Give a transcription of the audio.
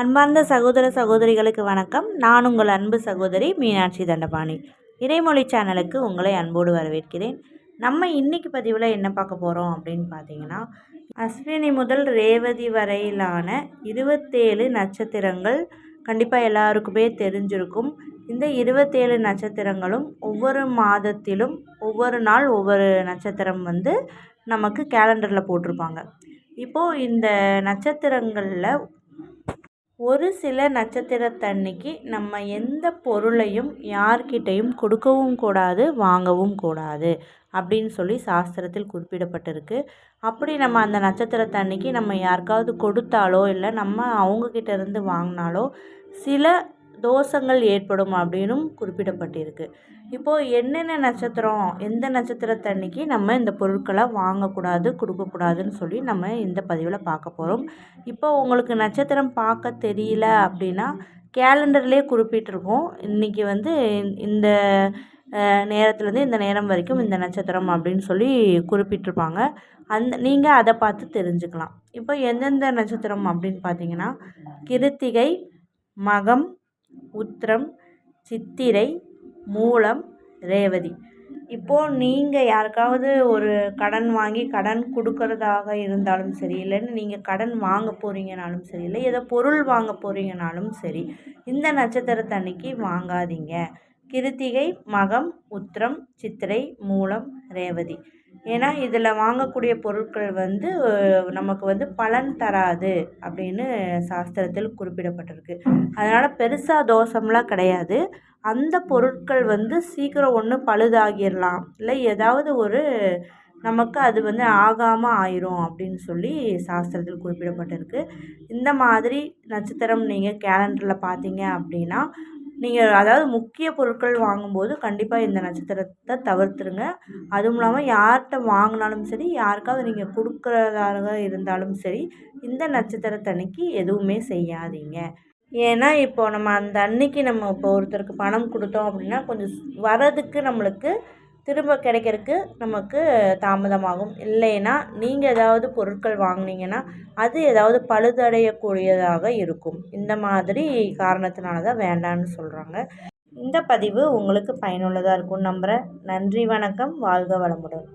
அன்பார்ந்த சகோதர சகோதரிகளுக்கு வணக்கம். நான் உங்கள் அன்பு சகோதரி மீனாட்சி தண்டபாணி. இறைமொழி சேனலுக்கு உங்களை அன்போடு வரவேற்கிறேன். நம்ம இன்னைக்கு பதிவில் என்ன பார்க்க போகிறோம் அப்படின்னு பார்த்தீங்கன்னா அஸ்வினி முதல் ரேவதி வரையிலான இருபத்தேழு நட்சத்திரங்கள் கண்டிப்பாக எல்லாருக்குமே தெரிஞ்சிருக்கும். இந்த இருபத்தேழு நட்சத்திரங்களும் ஒவ்வொரு மாதத்திலும் ஒவ்வொரு நாள் ஒவ்வொரு நட்சத்திரம் வந்து நமக்கு கேலண்டரில் போட்டிருப்பாங்க. இப்போது இந்த நட்சத்திரங்களில் ஒரு சில நட்சத்திரத்தன்னைக்கு நம்ம எந்த பொருளையும் யார்கிட்டையும் கொடுக்கவும் கூடாது வாங்கவும் கூடாது அப்படின்னு சொல்லி சாஸ்திரத்தில் குறிப்பிடப்பட்டிருக்கு. அப்படி நம்ம அந்த நட்சத்திரத்தன்னைக்கு நம்ம யாருக்காவது கொடுத்தாலோ இல்லை நம்ம அவங்கக்கிட்ட இருந்து வாங்கினாலோ சில தோஷங்கள் ஏற்படும் அப்படின்னும் குறிப்பிடப்பட்டிருக்கு. இப்போது என்னென்ன நட்சத்திரம் எந்த நட்சத்திரத்தன்னைக்கு நம்ம இந்த பொருட்களை வாங்கக்கூடாது கொடுக்கக்கூடாதுன்னு சொல்லி நம்ம இந்த பதிவில் பார்க்க போகிறோம் இப்போ உங்களுக்கு நட்சத்திரம் பார்க்க தெரியல அப்படின்னா கேலண்டர்லேயே குறிப்பிட்டிருக்கோம். இன்றைக்கி வந்து இந்த நேரத்துலேருந்து இந்த நேரம் வரைக்கும் இந்த நட்சத்திரம் அப்படின்னு சொல்லி குறிப்பிட்டிருப்பாங்க. அந்த நீங்கள் அதை பார்த்து தெரிஞ்சுக்கலாம். இப்போ எந்தெந்த நட்சத்திரம் அப்படின்னு பார்த்தீங்கன்னா கிருத்திகை மகம் உத்திரம் சித்திரை மூலம் ரேவதி. இப்போது நீங்கள் யாருக்காவது ஒரு கடன் வாங்கி கடன் கொடுக்கறதாக இருந்தாலும் சரி இல்லைன்னு நீங்கள் கடன் வாங்க போகிறீங்கனாலும் சரி இல்லை ஏதோ பொருள் வாங்க போகிறீங்கனாலும் சரி இந்த நட்சத்திரத்தன்னைக்கு வாங்காதீங்க. கிருத்திகை மகம் உத்திரம் சித்திரை மூலம் ரேவதி. ஏன்னா இதில் வாங்கக்கூடிய பொருட்கள் வந்து நமக்கு வந்து பலன் தராது அப்படின்னு சாஸ்திரத்தில் குறிப்பிடப்பட்டிருக்கு. அதனால் பெருசாக தோஷம்லாம் கிடையாது. அந்த பொருட்கள் வந்து சீக்கிரம் ஒன்று பழுதாகிடலாம் இல்லை ஏதாவது ஒரு நமக்கு அது வந்து ஆகாமல் ஆயிரும் அப்படின்னு சொல்லி சாஸ்திரத்தில் குறிப்பிடப்பட்டிருக்கு. இந்த மாதிரி நட்சத்திரம் நீங்கள் கேலண்டரில் பார்த்தீங்க அப்படின்னா நீங்கள் அதாவது முக்கிய பொருட்கள் வாங்கும்போது கண்டிப்பாக இந்த நட்சத்திரத்தை தவிர்த்துருங்க. அதுவும் இல்லாமல் யார்கிட்ட வாங்கினாலும் சரி யாருக்காவது நீங்கள் கொடுக்குறதாக இருந்தாலும் சரி இந்த நட்சத்திரத்தன்னைக்கு எதுவுமே செய்யாதீங்க. ஏன்னா இப்போ நம்ம அந்த அன்னைக்கு நம்ம இப்போ ஒருத்தருக்கு பணம் கொடுத்தோம் அப்படின்னா கொஞ்சம் வரதுக்கு நம்மளுக்கு திரும்ப கிடைக்கிறதுக்கு நமக்கு தாமதமாகும். இல்லைன்னா நீங்கள் ஏதாவது பொருட்கள் வாங்கினீங்கன்னா அது ஏதாவது பழுதடையக்கூடியதாக இருக்கும். இந்த மாதிரி காரணத்தினால தான் வேண்டான்னு சொல்கிறாங்க இந்த பதிவு உங்களுக்கு பயனுள்ளதாக இருக்கும்னு நம்புகிறேன் நன்றி வணக்கம். வாழ்க வளமுடன்.